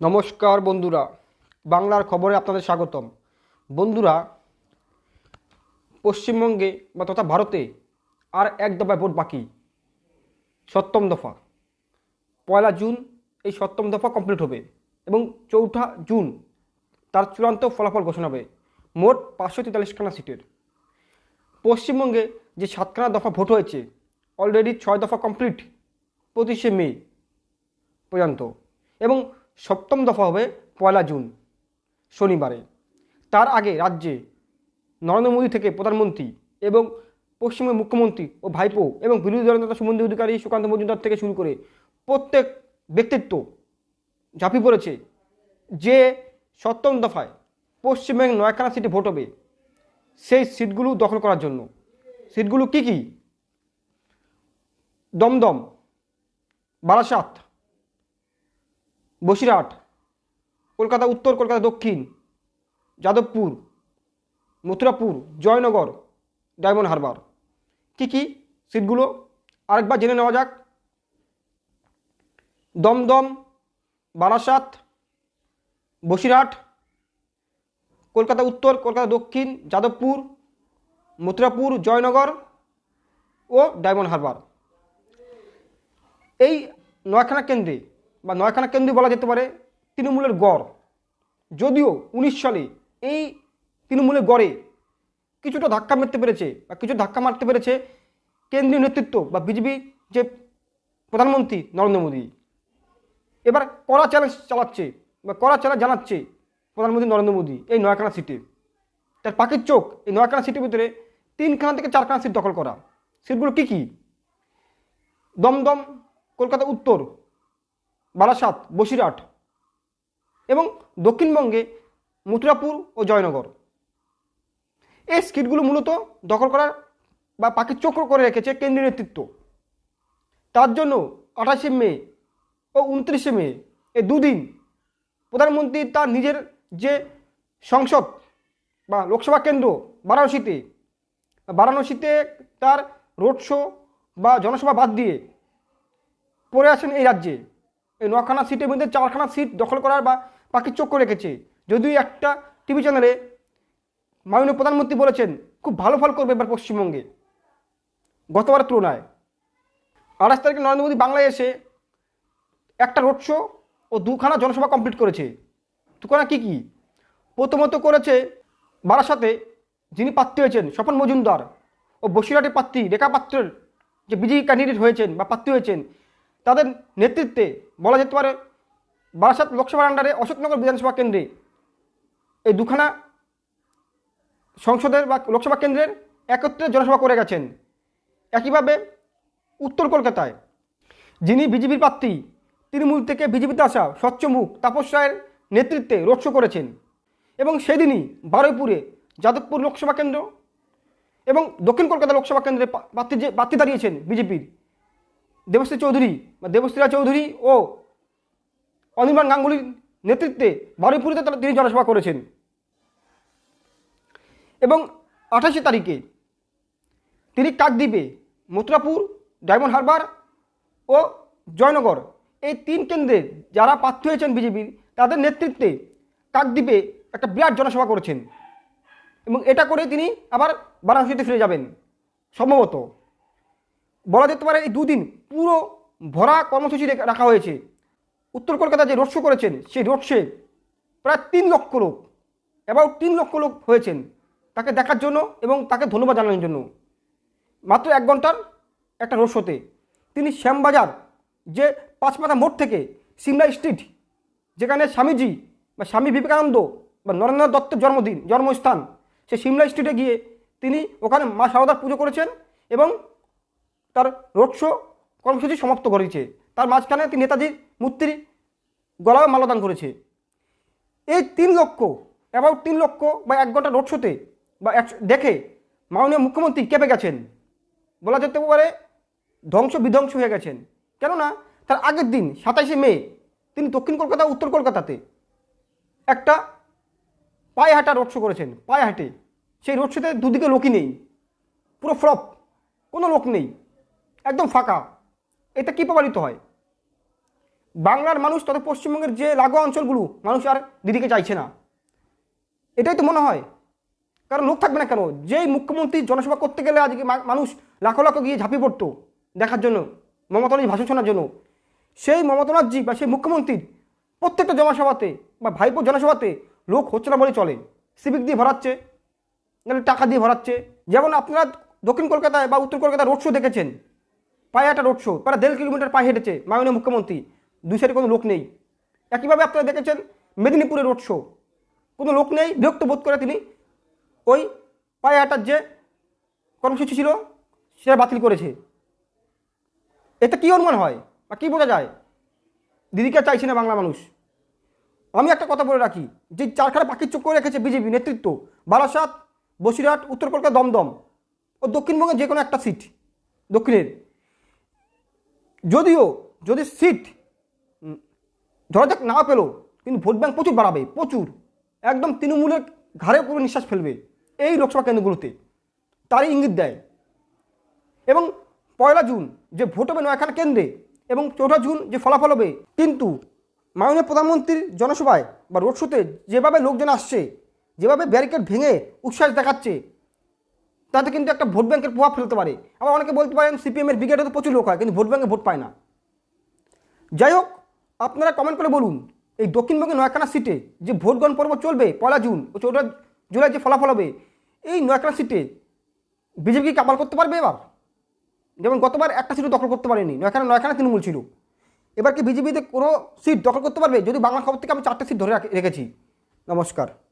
নমস্কার বন্ধুরা, বাংলার খবরে আপনাদের স্বাগতম। বন্ধুরা, পশ্চিমবঙ্গে বা তথা ভারতে আর এক দফায় ভোট বাকি, সপ্তম দফা। পয়লা জুন এই সপ্তম দফা কমপ্লিট হবে এবং চৌঠা জুন তার চূড়ান্ত ফলাফল ঘোষণা হবে, মোট পাঁচশো তেতাল্লিশখানা সিটের। পশ্চিমবঙ্গে যে সাতখানা দফা ভোট হয়েছে অলরেডি ছয় দফা কমপ্লিট পঁচিশে মে পর্যন্ত। এবং সপ্তম দফা হবে পয়লা জুন, শনিবারে। তার আগে রাজ্যে নরেন্দ্র মোদী থেকে প্রধানমন্ত্রী এবং পশ্চিমবঙ্গের মুখ্যমন্ত্রী ও ভাইপো এবং বিরোধী দলনেতা শুভেন্দু অধিকারী, সুকান্ত মজুমদার থেকে শুরু করে প্রত্যেক ব্যক্তিত্ব ঝাঁপিয়ে পড়েছে যে সপ্তম দফায় পশ্চিমবঙ্গের নয়খানা সিটে ভোট হবে। সেই সিটগুলো দখল করার জন্য। সিটগুলো কি কি? দমদম, বারাসাত বসিরহাট, কলকাতা উত্তর, কলকাতা দক্ষিণ, যাদবপুর, মথুরাপুর, জয়নগর, ডায়মন্ড হারবার। কী কী সিটগুলো? আরেকবার জেনে নেওয়া যাক। দমদম, বারাসাত, বসিরহাট, কলকাতা উত্তর, কলকাতা দক্ষিণ, যাদবপুর, মথুরাপুর, জয়নগর ও ডায়মন্ড হারবার। এই নয়খানা কেন্দ্রে বা নয়খানা কেন্দ্রে বলা যেতে পারে, তৃণমূলের গড়। যদিও উনিশ সালে এই তৃণমূলের গড়ে কিছুটা ধাক্কা মারতে পেরেছে বা কিছু ধাক্কা মারতে পেরেছে কেন্দ্রীয় নেতৃত্ব বা বিজেপি যে প্রধানমন্ত্রী নরেন্দ্র মোদী। এবার কড়া চ্যালেঞ্জ চালাচ্ছে বা কড়া চ্যালেঞ্জ জানাচ্ছে প্রধানমন্ত্রী নরেন্দ্র মোদী এই নয়খানা সিটে। তার পাখির চোখ এই নয়াখানা সিটের ভিতরে তিনখানা থেকে চারখানা সিট দখল করা। সিটগুলো কী কী? দমদম, কলকাতা উত্তর বারাসাত বসিরহাট এবং দক্ষিণবঙ্গে মথুরাপুর ও জয়নগর। এই স্কিটগুলো মূলত দখল করার বা পাখির চক্র করে রেখেছে কেন্দ্রীয় নেতৃত্ব। তার জন্য আঠাশে মে ও উনত্রিশে মে এই দুদিন প্রধানমন্ত্রী তার নিজের যে সংসদ বা লোকসভা কেন্দ্র বারাণসীতে বারাণসীতে তার রোড শো বা জনসভা বাদ দিয়ে পড়ে আছেন এই রাজ্যে। এই নখানা সিটের মধ্যে চারখানা সিট দখল করার বা পাখির চক্র রেখেছে। যদিও একটা টিভি চ্যানেলে মাননীয় প্রধানমন্ত্রী বলেছেন, খুব ভালো ফল করবে এবার পশ্চিমবঙ্গে। গতবারের তুলনায়। আঠাশ তারিখে নরেন্দ্র মোদী বাংলায় এসে একটা রোড শো ও দুখানা জনসভা কমপ্লিট করেছে। দুখানা কী কী? প্রথমত করেছে বারাসাতে যিনি প্রার্থী হয়েছেন, স্বপন মজুমদার ও বসিরহাটের প্রার্থী রেখা পাত্রের যে বিজয়ী ক্যান্ডিডেট হয়েছেন বা প্রার্থী হয়েছেন তাদের নেতৃত্বে বলা যেতে পারে বারাসাত লোকসভার আন্ডারে অশোকনগর বিধানসভা কেন্দ্রে এই দুখানা সংসদের বা লোকসভা কেন্দ্রের একত্রে জনসভা করে গেছেন। একইভাবে উত্তর কলকাতায় যিনি বিজেপির প্রার্থী, তৃণমূল থেকে বিজেপিতে আসা স্বচ্ছমুখ তাপস রায়ের নেতৃত্বে রোড শো করেছেন এবং সেদিনই বারুইপুরে যাদবপুর লোকসভা কেন্দ্র এবং দক্ষিণ কলকাতা লোকসভা কেন্দ্রে প্রার্থী যে, প্রার্থী দাঁড়িয়েছেন বিজেপির দেবশ্রী চৌধুরী, বা দেবশ্রীরা চৌধুরী ও অনির্বাণ গাঙ্গুলির নেতৃত্বে বারুইপুরিতে তারা তিনি জনসভা করেছেন। এবং আঠাশে তারিখে তিনি কাকদ্বীপে মথুরাপুর, ডায়মন্ড হারবার ও জয়নগর এই তিন কেন্দ্রে যারা প্রার্থী হয়েছেন বিজেপির তাদের নেতৃত্বে কাকদ্বীপে একটা বিরাট জনসভা করেছেন এবং এটা করে তিনি আবার বারাণসীতে ফিরে যাবেন। সম্ভবত বলা যেতে পারে এই দুদিন পুরো ভরা কর্মসূচি রেখে- হয়েছে। উত্তর কলকাতা যে রোড শো করেছেন, সেই রোড শোয়ে প্রায় তিন লক্ষ লোক অ্যাবাউট তিন লক্ষ লোক হয়েছেন তাকে দেখার জন্য এবং তাকে ধন্যবাদ জানানোর জন্য। মাত্র এক ঘণ্টার একটা রোড শোতে তিনি শ্যামবাজার যে পাঁচমাথা মোড় থেকে সিমলা স্ট্রিট, যেখানে স্বামীজি বা স্বামী বিবেকানন্দ বা নরেন্দ্র দত্তের জন্মদিন, জন্মস্থান সে সিমলা স্ট্রিটে গিয়ে তিনি ওখানে মা সারদার পুজো করেছেন এবং তার রোড শো কর্মসূচি সমাপ্ত করেছে। তার মাঝখানে তিনি নেতাজির মূর্তির গলায় মালদান করেছে। এই তিন লক্ষ অ্যাবাউট তিন লক্ষ বা এক ঘণ্টা রোড শোতে বা এক দেখে মাননীয় মুখ্যমন্ত্রী কেঁপে গেছেন। বলা যেতে পারে ধ্বংস বিধ্বংস হয়ে গেছেন। কেননা তার আগের দিন সাতাশে মে তিনি দক্ষিণ কলকাতা, উত্তর কলকাতাতে একটা পায়ে হাঁটা রোড শো করেছেন। পায়ে হাঁটে। সেই রোড শোতে দুদিকে লোকই নেই। পুরো ফ্লপ কোনো লোক নেই। একদম ফাঁকা। এটা কী প্রমাণিত হয়? বাংলার মানুষ তথা পশ্চিমবঙ্গের যে লাগোয়া অঞ্চলগুলো, মানুষ আর দিদিকে চাইছে না। এটাই তো মনে হয়। কারণ লোক থাকবে না কেন? যেই মুখ্যমন্ত্রী জনসভা করতে গেলে আজকে মানুষ লাখো লাখো গিয়ে ঝাঁপিয়ে পড়তো দেখার জন্য, মমতা ব্যানার্জি ভাষণ শোনার জন্য। সেই মমতা বা সেই মুখ্যমন্ত্রীর প্রত্যেকটা জনসভাতে বা ভাইপো জনসভাতে লোক হচ্ছে না বলে চলে। সিভিক দিয়ে ভরাচ্ছে, নাহলে টাকা দিয়ে ভরাচ্ছে। যেমন আপনারা দক্ষিণ কলকাতায় বা উত্তর কলকাতায় রোড শো দেখেছেন পায়ে একটা রোড শো প্রায় দেড় কিলোমিটার পায়ে হেঁটেছে মাননীয় মুখ্যমন্ত্রী। দুই সাইডে কোনো লোক নেই। একইভাবে আপনারা দেখেছেন মেদিনীপুরে রোড শো কোনো লোক নেই, বিরক্ত বোধ করে তিনি ওই পায়ে হাঁটার যে কর্মসূচি ছিল, সেটা বাতিল করেছে। এতে কী অনুমান হয় বা কী বোঝা যায়? দিদিকে চাইছে না বাংলা মানুষ। আমি একটা কথা বলে রাখি, যে চারখানা পাখির চোখ করে রেখেছে বিজেপি, নেতৃত্ব, বারাসাত, বসিরহাট, উত্তর কলকাতা দমদম ও দক্ষিণবঙ্গের যে কোনো একটা সিট দক্ষিণের। যদিও, যদি সিট ধরা যাক না পেল, কিন্তু ভোট ব্যাংক প্রচুর বাড়াবে, প্রচুর। একদম তৃণমূলের ঘাড়ে পুরো নিঃশ্বাস ফেলবে এই লোকসভা কেন্দ্রগুলোতে। তারই ইঙ্গিত দেয়। এবং পয়লা জুন যে ভোট হবে নয়খানা কেন্দ্রে, এবং চৌঠা জুন যে ফলাফল হবে, কিন্তু মাননীয় প্রধানমন্ত্রীর জনসভায় বা রোড শোতে যেভাবে লোকজন আসছে, যেভাবে ব্যারিকেড ভেঙে উচ্ছ্বাস দেখাচ্ছে তাতে কিন্তু একটা ভোট ব্যাংকের প্রভাব ফেলতে পারে। আবার অনেকে বলতে পারেন সিপিএমের ব্রিগেডে তো প্রচুর লোক হয়, কিন্তু ভোট ব্যাংকে ভোট পায় না। যাই হোক, আপনারা কমেন্ট করে বলুন, এই দক্ষিণবঙ্গের নয়খানা সিটে যে ভোট গ্রহণ পর্ব চলবে, পয়লা জুন, ও চৌঠা জুলাই যে ফলাফল হবে, এই নয়খানা সিটে বিজেপি কি কাবাল করতে পারবে এবার? যেমন গতবার একটা সিটও দখল করতে পারেনি, নয়খানা নয়খানা তৃণমূল ছিল। এবার কি বিজেপিতে কোনো সিট দখল করতে পারবে? যদি বাংলা খবর থেকে আমি চারটে সিট ধরে রাখি- রেখেছি। নমস্কার।